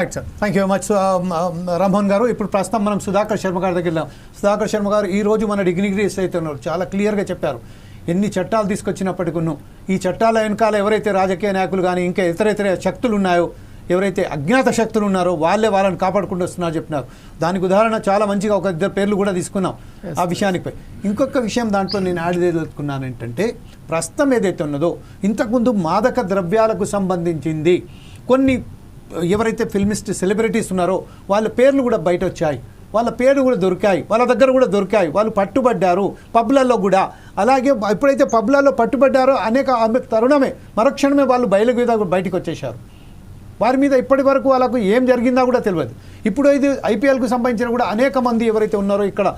Right sir thank you much Rammohan garu ఇప్పుడు ప్రస్తుతం మనం సుధాకర్ శర్మ గారి దగ్గర వెళ్ళాం. సుధాకర్ శర్మ గారు ఈ రోజు మన డిగ్నిగ్రీస్ అయితే ఉన్నారు. చాలా క్లియర్గా చెప్పారు. ఎన్ని చట్టాలు తీసుకొచ్చినప్పటికీ ఈ చట్టాల వెనకాల ఎవరైతే రాజకీయ నాయకులు కానీ ఇంకా ఇతర ఇతర శక్తులు ఉన్నాయో ఎవరైతే అజ్ఞాత శక్తులు ఉన్నారో వాళ్ళే వాళ్ళని కాపాడుకుంటూ వస్తున్నారు చెప్పినారు. దానికి ఉదాహరణ చాలా మంచిగా ఒక ఇద్దరు పేర్లు కూడా తీసుకున్నాం ఆ విషయానిపై. ఇంకొక విషయం దాంట్లో నేను యాడ్ ఏంటంటే ప్రస్తుతం ఏదైతే ఉన్నదో ఇంతకుముందు మాదక ద్రవ్యాలకు సంబంధించింది కొన్ని ఎవరైతే ఫిల్మిస్ట్ సెలబ్రిటీస్ ఉన్నారో వాళ్ళ పేర్లు కూడా బయట వచ్చాయి వాళ్ళ పేర్లు కూడా దొరికాయి. వాళ్ళ దగ్గర కూడా దొరికాయి. వాళ్ళు పట్టుబడ్డారు. పబ్లలో కూడా. అలాగే ఎప్పుడైతే పబ్లలో పట్టుబడ్డారో అనేక ఆమె తరుణమే మరక్షణమే వాళ్ళు బయలు మీద బయటకు వచ్చేసారు వారి మీద ఇప్పటి వరకు వాళ్ళకు ఏం జరిగిందా కూడా తెలియదు. ఇప్పుడు ఇది ఐపీఎల్కు సంబంధించిన కూడా అనేక మంది ఎవరైతే ఉన్నారో ఇక్కడ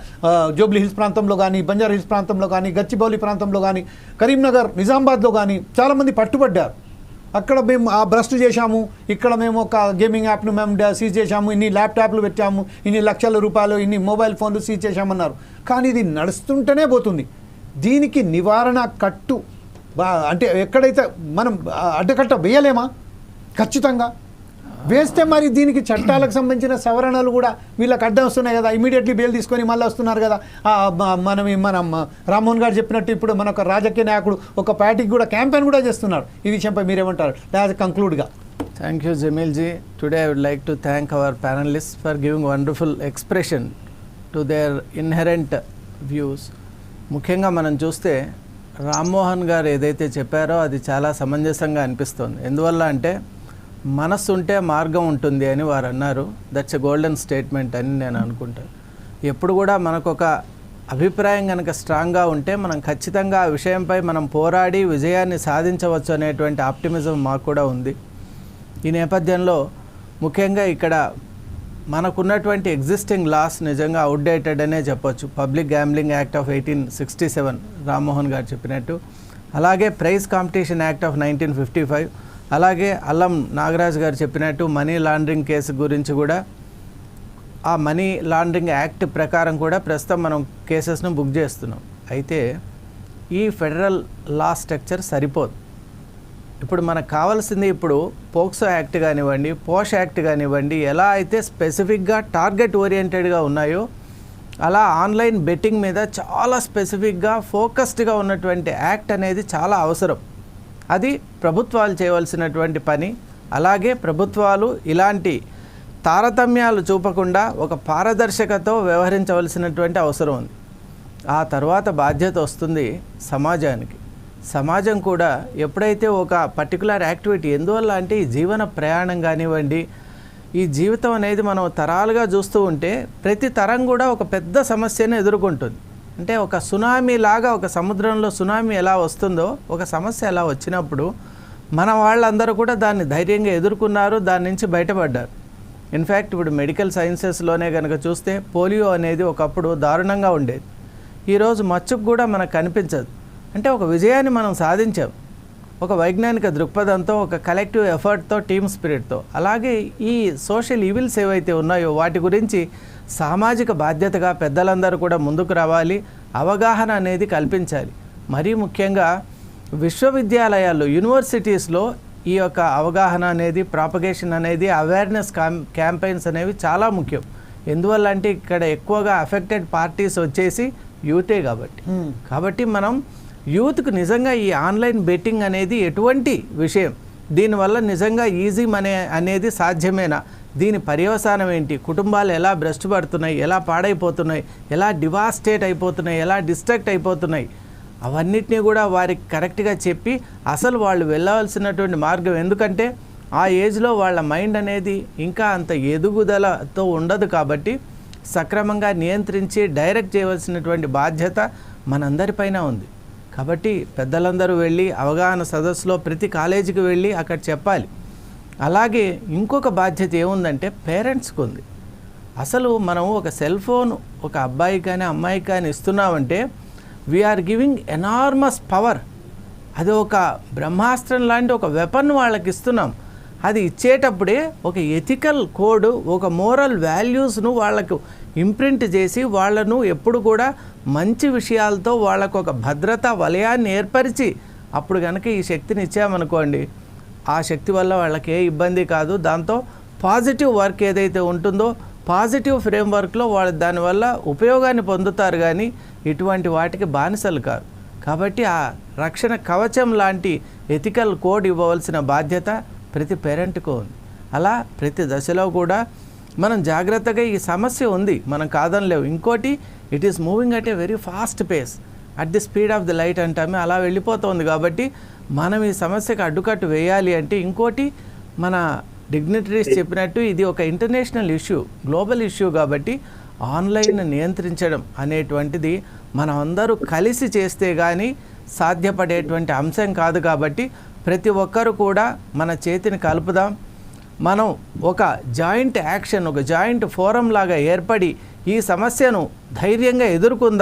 జోబ్లీ హిల్స్ ప్రాంతంలో కానీ బంజారా హిల్స్ ప్రాంతంలో కానీ గచ్చిబౌలి ప్రాంతంలో కానీ కరీంనగర్ నిజామాబాద్లో కానీ చాలామంది పట్టుబడ్డారు. అక్కడ మేము ఆ భ్రష్టు చేశాము. ఇక్కడ మేము ఒక గేమింగ్ యాప్ను మేము సీజ్ చేశాము. ఇన్ని ల్యాప్టాప్లు పెట్టాము. ఇన్ని లక్షల రూపాయలు ఇన్ని మొబైల్ ఫోన్లు సీజ్ చేశామన్నారు. కానీ ఇది నడుస్తుంటేనే పోతుంది. దీనికి నివారణ కట్టు. అంటే ఎక్కడైతే మనం అడ్డకట్ట వేయలేమా? ఖచ్చితంగా. వేస్తే మరి దీనికి చట్టాలకు సంబంధించిన సవరణలు కూడా వీళ్ళకి అడ్డం వస్తున్నాయి కదా. ఇమీడియట్లీ బెయిల్ తీసుకొని మళ్ళీ వస్తున్నారు కదా. మనం మనం రామ్మోహన్ గారు చెప్పినట్టు ఇప్పుడు మన ఒక రాజకీయ నాయకుడు ఒక పార్టీకి కూడా క్యాంపెయిన్ కూడా చేస్తున్నారు. ఈ విషయంపై మీరేమంటారు? As కంక్లూడ్గా thank you Jamil ji today I would like to thank our panelists for giving wonderful expression to their inherent views ముఖ్యంగా మనం చూస్తే రామ్మోహన్ గారు ఏదైతే చెప్పారో అది చాలా సమంజసంగా అనిపిస్తుంది. ఎందువల్ల అంటే మనస్సు ఉంటే మార్గం ఉంటుంది అని వారు అన్నారు. దట్స్ ఎ గోల్డెన్ స్టేట్మెంట్ అని నేను అనుకుంటాను ఎప్పుడు కూడా మనకు ఒక అభిప్రాయం కనుక స్ట్రాంగ్గా ఉంటే మనం ఖచ్చితంగా ఆ విషయంపై మనం పోరాడి విజయాన్ని సాధించవచ్చు అనేటువంటి ఆప్టిమిజం మాకు కూడా ఉంది. ఈ నేపథ్యంలో ముఖ్యంగా ఇక్కడ మనకున్నటువంటి ఎగ్జిస్టింగ్ లాస్ నిజంగా అవుట్డేటెడ్ అనే చెప్పొచ్చు. Public gambling act of eighteen sixty seven Rammohan garu చెప్పినట్టు. అలాగే prize competition act of nineteen fifty five అలాగే అల్లం నాగరాజు గారు చెప్పినట్టు మనీ లాండరింగ్ కేసు గురించి కూడా ఆ మనీ లాండరింగ్ యాక్ట్ ప్రకారం కూడా ప్రస్తుతం మనం కేసెస్ను బుక్ చేస్తున్నాం. అయితే ఈ ఫెడరల్ లా స్ట్రక్చర్ సరిపోదు. ఇప్పుడు మనకు కావాల్సింది ఇప్పుడు పోక్సో యాక్ట్ కానివ్వండి పోష్ యాక్ట్ కానివ్వండి ఎలా అయితే స్పెసిఫిక్గా టార్గెట్ ఓరియంటెడ్గా ఉన్నాయో అలా ఆన్లైన్ బెట్టింగ్ మీద చాలా స్పెసిఫిక్గా ఫోకస్డ్గా ఉన్నటువంటి యాక్ట్ అనేది చాలా అవసరం. అది ప్రభుత్వాలు చేయవలసినటువంటి పని. అలాగే ప్రభుత్వాలు ఇలాంటి తారతమ్యాలు చూపకుండా ఒక పారదర్శకతో వ్యవహరించవలసినటువంటి అవసరం ఉంది. ఆ తర్వాత బాధ్యత వస్తుంది సమాజానికి. సమాజం కూడా ఎప్పుడైతే ఒక పర్టికులర్ యాక్టివిటీ ఎందువల్ల అంటే ఈ జీవన ప్రయాణం కానివ్వండి ఈ జీవితం అనేది మనం తరాలుగా చూస్తూ ఉంటే ప్రతి తరం కూడా ఒక పెద్ద సమస్యను ఎదుర్కొంటుంది. అంటే ఒక సునామీ లాగా ఒక సముద్రంలో సునామీ ఎలా వస్తుందో ఒక సమస్య ఎలా వచ్చినప్పుడు మన వాళ్ళందరూ కూడా దాన్ని ధైర్యంగా ఎదుర్కొన్నారు దాని నుంచి బయటపడ్డారు. ఇన్ఫ్యాక్ట్ ఇప్పుడు మెడికల్ సైన్సెస్లోనే కనుక చూస్తే పోలియో అనేది ఒకప్పుడు దారుణంగా ఉండేది. ఈరోజు మచ్చుకు కూడా మనకు కనిపించదు. అంటే ఒక విజయాన్ని మనం సాధించాం. ఒక వైజ్ఞానిక దృక్పథంతో ఒక కలెక్టివ్ ఎఫర్ట్తో టీమ్ స్పిరిట్తో అలాగే ఈ సోషల్ ఈవిల్స్ ఏవైతే ఉన్నాయో వాటి గురించి సామాజిక బాధ్యతగా పెద్దలందరూ కూడా ముందుకు రావాలి. అవగాహన అనేది కల్పించాలి. మరీ ముఖ్యంగా విశ్వవిద్యాలయాల్లో యూనివర్సిటీస్లో ఈ యొక్క అవగాహన అనేది ప్రాపగేషన్ అనేది అవేర్నెస్ క్యాంపెయిన్స్ అనేవి చాలా ముఖ్యం. ఎందువల్ల అంటే ఇక్కడ ఎక్కువగా అఫెక్టెడ్ పార్టీస్ వచ్చేసి యూతే కాబట్టి. కాబట్టి మనం యూత్కు నిజంగా ఈ ఆన్లైన్ బెట్టింగ్ అనేది ఎటువంటి విషయం? దీనివల్ల నిజంగా ఈజీ మనీ అనేది సాధ్యమేనా? దీని పర్యవసానం ఏంటి? కుటుంబాలు ఎలా భ్రష్టు పడుతున్నాయి? ఎలా పాడైపోతున్నాయి? ఎలా డివాస్టేట్ అయిపోతున్నాయి? ఎలా డిస్ట్రాక్ట్ అయిపోతున్నాయి? అవన్నిటినీ కూడా వారికి కరెక్ట్గా చెప్పి అసలు వాళ్ళు వెళ్ళవలసినటువంటి మార్గం ఎందుకంటే ఆ ఏజ్లో వాళ్ళ మైండ్ అనేది ఇంకా అంత ఎదుగుదలతో ఉండదు కాబట్టి సక్రమంగా నియంత్రించి డైరెక్ట్ చేయవలసినటువంటి బాధ్యత మనందరిపైన ఉంది. కాబట్టి పెద్దలందరూ వెళ్ళి అవగాహన సదస్సులో ప్రతి కాలేజీకి వెళ్ళి అక్కడ చెప్పాలి. అలాగే ఇంకొక బాధ్యత ఏముందంటే పేరెంట్స్కి ఉంది. అసలు మనం ఒక సెల్ ఫోన్ ఒక అబ్బాయి కానీ అమ్మాయికి కానీ ఇస్తున్నామంటే we are giving enormous power అది ఒక బ్రహ్మాస్త్రం లాంటి ఒక వెపన్ వాళ్ళకి ఇస్తున్నాం. అది ఇచ్చేటప్పుడే ఒక ఎథికల్ కోడ్ ఒక మోరల్ వాల్యూస్ను వాళ్ళకు ఇంప్రింట్ చేసి వాళ్ళను ఎప్పుడు కూడా మంచి విషయాలతో వాళ్ళకు ఒక భద్రతా వలయాన్ని ఏర్పరిచి అప్పుడు కనుక ఈ శక్తిని ఇచ్చామనుకోండి ఆ శక్తి వల్ల వాళ్ళకి ఏ ఇబ్బంది కాదు. దాంతో పాజిటివ్ వర్క్ ఏదైతే ఉంటుందో పాజిటివ్ ఫ్రేమ్వర్క్లో వాళ్ళు దానివల్ల ఉపయోగాన్ని పొందుతారు కానీ ఇటువంటి వాటికి బానిసలు కాదు కాబట్టి ఆ రక్షణ కవచం లాంటి ఎథికల్ కోడ్ ఇవ్వవలసిన బాధ్యత ప్రతి పేరెంట్కు. ఉంది అలా ప్రతి దశలో కూడా మనం జాగ్రత్తగా ఈ సమస్య ఉంది. మనం కాదనలేవు ఇంకోటి it is moving at a very fast pace at the speed of the light అంటామే అలా వెళ్ళిపోతుంది కాబట్టి మనం ఈ సమస్యకు అడ్డుకట్టు వేయాలి అంటే ఇంకోటి మన డిగ్నిటరీస్ చెప్పినట్టు ఇది ఒక ఇంటర్నేషనల్ ఇష్యూ గ్లోబల్ ఇష్యూ కాబట్టి ఆన్లైన్ నియంత్రించడం అనేటువంటిది మనం అందరూ కలిసి చేస్తే కానీ సాధ్యపడేటువంటి అంశం కాదు కాబట్టి ప్రతి ఒక్కరు కూడా మన చేతిని కలుపుదాం. మనం ఒక జాయింట్ యాక్షన్ ఒక జాయింట్ ఫోరం లాగా ఏర్పడి ఈ సమస్యను ధైర్యంగా ఎదుర్కొందాం.